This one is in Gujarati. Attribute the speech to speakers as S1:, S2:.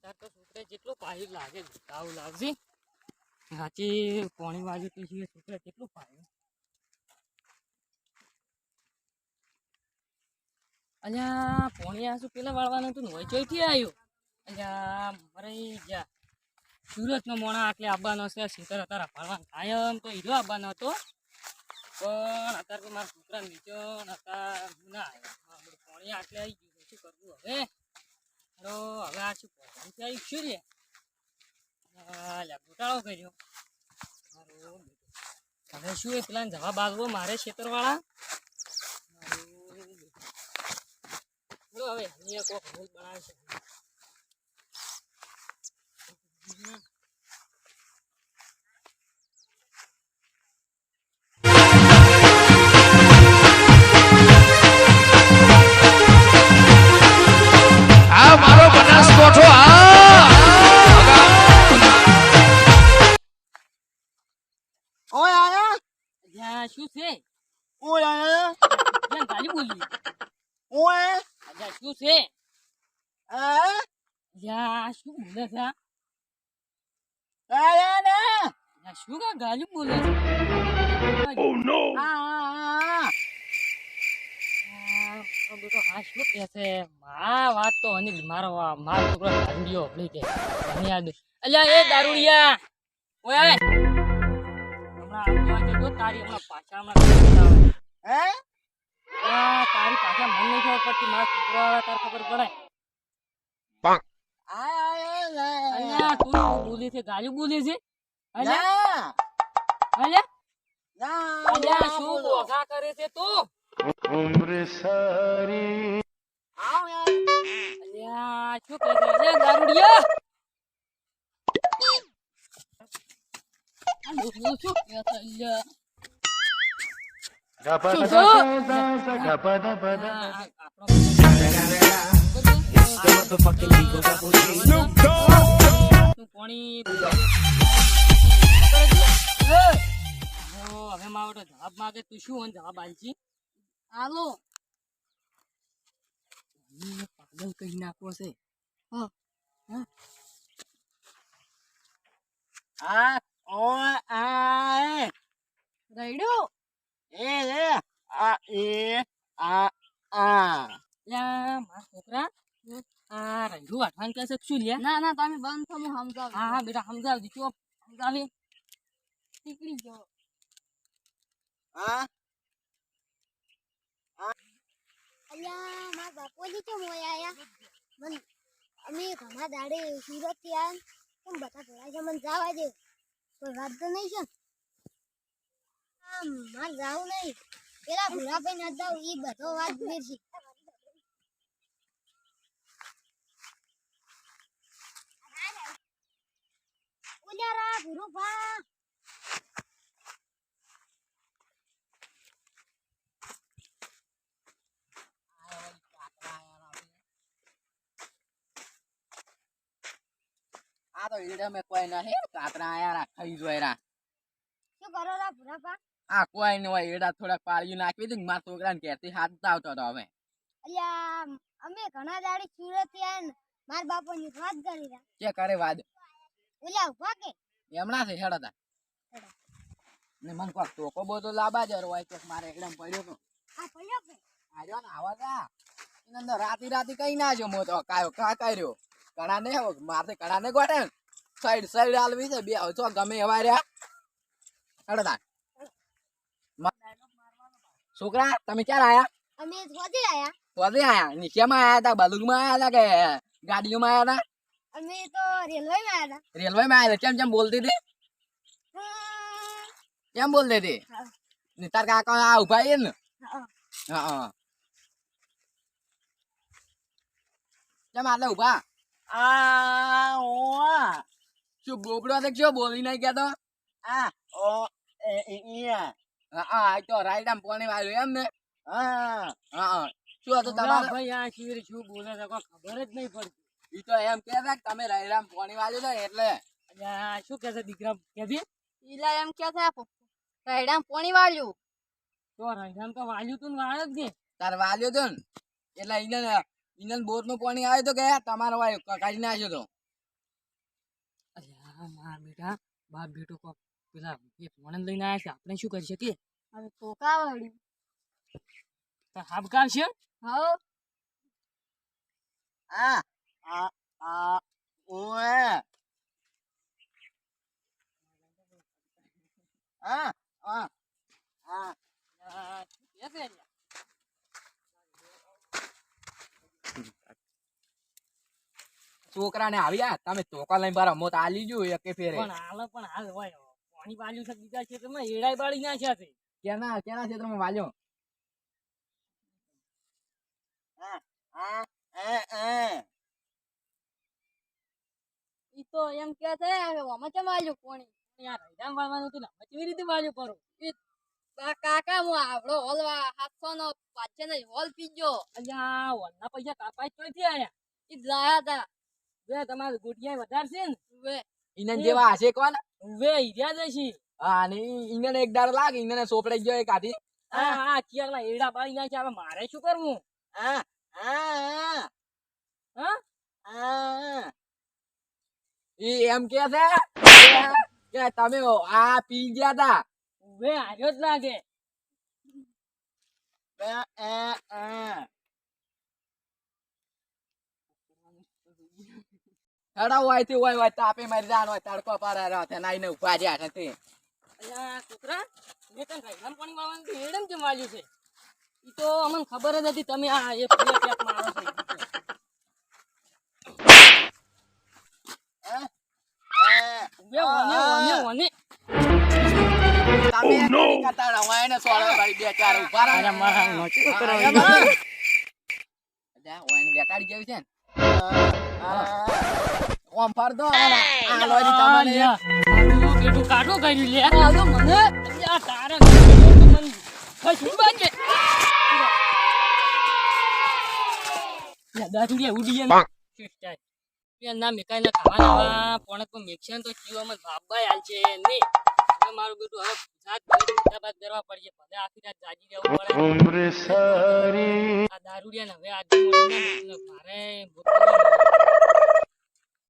S1: તાર તો છોકરે જેટલું પાયું લાગે આવું લાગશે સાચી પોણી બાજુ તો છે છોકરે કેટલું પાયું અલ્યા, પોણી આસુ પેલા વાળવાનું હતું ને ચોઈથી આવ્યું અલ્યા, મરાઈ જા સુરતનો મોણા આટલે આવવાનો છે સીતર અત્યારે પાડવાનો કાયમ તો હીરો આવવાનો હતો. પણ અત્યારે મારા છોકરા નીચો અત્યારે હું ના પોણી આટલે આવી ગયું, શું કરવું હવે? હેલો હવે આ શું પોણી શું રે અલ્યા ઘોટાળો કર્યો. હારું. હવે શું એ પેલા જવાબ બાગવો મારે ખેતરવાળા? હારું હવે, અહીંયા કોક બનાવે છે. ક્યાં ગાલી બોલી
S2: ઓય!
S1: અલ્યા શું છે?
S2: આ
S1: અલ્યા શું બોલે છે? આ?
S2: આયા ને
S1: શું કા ગાલી બોલે છે?
S3: ઓ નો
S2: આ
S1: બેટો હા શું કહે છે? આ વાત તો અનિલ મારો મારો છોકરો દારૂડિયો ભલે કે. મને યાદ અલ્યા એ દારૂડિયા! ઓય! હમણાં આવતો આજે તારી હમણાં પાછા હમણાં
S2: હે?
S1: આ તારી પાછા મન નહીં ખબર પડતી મારો છોકરો આવે તાર ખબર પડે અલ્યા તું શું છે? ગાલી બોલે છે? અલ્યા? અલ્યા? અલ્યા શું બોધા કરે છે તું?
S2: આવ યાર.
S1: અલ્યા શું કહે છે? અલ્યા દારૂડિયા. શું કહે અલ્યા. હવે મારો જવાબ માંગે તું શું અને જવાબ આલજી આલો પાગલ કહી નાખવો છે
S2: આ
S1: રઈડો
S2: એ એ આ એ આ આ.
S1: લ્યા મારા છોકરા આ રઈડું વાટવાનું કહે છે શું લ્યા
S4: ના ના તમે બંધ થો હું સમજાવ.
S1: હા હા બેટા સમજાવજી ચો સમજાવી.
S4: નીકળી ગયો.
S2: આ
S4: અલ્યા મારા બાપુજી કેમ હોય આયા. મન અમે ઘણા દાડે સુરતથી આવ્યા કેમ બધા છે મને જવા દે? કોઈ વાત તો નહીં છે? મારે જાવું નહીં. પેલા ભૂરા ભાઈ ના જાવ ઈ બધો વાત મેરશી છે ઉલ્યારા ભૂરો ભા
S2: આ તો ઈડે મે કોઈ નહીં કાતરા આયા રા ખાઈ જોય
S4: શું કરો રા ભૂરા ભા
S2: આ કોઈ નહીં હોય એડા થોડાક પાળ્યું નાખી દે મારા છોકરાને ઘેરથી હાથ આવતો હતો અમે
S4: અલ્યા અમે ઘણા દાડી સુરત આયા ને બાપો ની વાત કરી રહ્યા.
S2: કે કરે વાત?
S4: ઓલા ઊભા કે?
S2: એમના છે હેડ ને મન કોક ટોકો બોતો લાબા જર હોય કે મારે એકદમ પડ્યો તો.
S4: આ પડ્યો કે?
S2: આજો ને આવા જા એની અંદર રાતી રાતી કઈ ના જો મો તો કાયો કા કર્યો? કણા ને હો મારે કણા ને ગોટે સાઈડ સાઈડ હાલવી છે બે તો ગમે એવા રહ્યા. હેડ તા. છોકરા તમે ક્યારે આયા?
S4: અમે શોધી આયા.
S2: પોતે આયા? નીચેમાં આયા હતા બલુગમાં આયા હતા કે ગાડીઓમાં આયા હતા
S4: અમે તો રેલવે માં હતા
S2: રેલવેમાં આયા હતા કેમ કેમ બોલતી હતી? કેમ બોલતી હતી. ને તાર કાકા આ ઊભા છે ને?
S4: હા.
S2: હા કેમ આટલે ઊભા? આ ઓ શું બોબડો દેખ્યો બોલી નહીં કહેતો આ ઓ એ ઈયા હા તો આમ પોણી વાળ્યું એમ ને? હા હા શું હતું
S1: તમારે? ભાઈ આ શું બોલે છે? ખબર જ નહીં પડતી.
S2: એ તો એમ કે છે તમે આમ પોણી વાળ્યું છે એટલે.
S1: શું કે છે દીકરા કે
S4: ઈલા એમ કે છે રાયડા પોણી વાળ્યું.
S1: તો રાયડામ તો વાલ્યું તું ને વાળ જ ને
S2: તાર વાલ્યો તો ને? એટલે એને ઇનન બોરનું પાણી આવ્યું તો કે તમારો વાય કાઢી નાખ્યો તો.
S1: માર બેટા બાપ બેટો પેલા એ ફોન લઈને આવ્યા છે. આપણે શું કરી શકીએ?
S4: હવે ટોકા વળી
S1: તો હાબકાવ છે?
S4: હો.
S2: આ આ આ ઓએ. આ આ આ
S1: છે અલ્યા?
S2: છોકરાને આવ્યા? તમે ચોકા લઈને બાર મોત આલી જો એક ફેરે.
S1: પણ હાલ પણ હાલ હોય. પાણી બાજુ છે બીજા ક્ષેત્રમાં એડાય બાળી નાખ્યા છે
S2: કેના કેના ક્ષેત્રમાં વાલ્યો
S4: ઈ તો એમ કે છે હવે આમાં કેમ આલ્યું કોણી
S1: યાર રૈદામ વાળવાનું હતું ને હવે કેવી રીતે વાળ્યું કરું
S4: કાકા હું આવડો હોલ સાતસો નો પાંચસો નો હોલ પીજો
S1: અલ્યા ના પૈસા કાપાય નથી આયા
S4: ઈ લાયા તા
S1: વે તમારે ગુટિયા વધારશે છે ને
S4: વે
S2: ઇનન જેવા હશે કોણ
S1: વે હીર્યા જશે
S2: અને ઇનન એક દાડ લાગે ઈને સોપડાઈ ગયો એક હાથી
S1: હા. હા ચિયાલા એડા બાળી નાખ્યા હવે મારે શું કરવું? હા
S2: ઈ એમ કે છે કે તમે આ પી ગયા તા.
S1: ઉભે આજો જ લાગે.
S2: હેડો હોય તે હોય હોય તાપે મારી જાણ હોય તડકો પાડે રહ્યો તે નાઈને ઊભા રહ્યા છે
S1: અલ્યા છોકરા મેં તને રૈદામ પાણી વાળવાનું એડમ કેમ વાળ્યું છે? એ તો અમને ખબર જ હતી તમે આ એ પેલા પેક મારો છો.
S2: આ,
S1: વને વને વને
S2: તમે નહીં કરતા ને સોળો વાળી બે ચાર
S1: ઊભા. મારા
S2: અલ્યા, બેટાડી જેવી છે ને. ઓમ ફરદો આ લોરી તમને
S1: બેટું કાઢો કર્યું લે. આવો મને. આ તારે મને ખસી બાજે ઉડી ગયા ને. મેકાઈ ના ખાવાના પોણક પર મેકશે ને તો જીવામાં બાબાય હાલ છે નહીં. મારું બેટું હવે બાદ કરવા પડશે ભલે આખી રાત જાગી રહેવું પડે. આ દારૂડિયા ને હવે આજે મારે.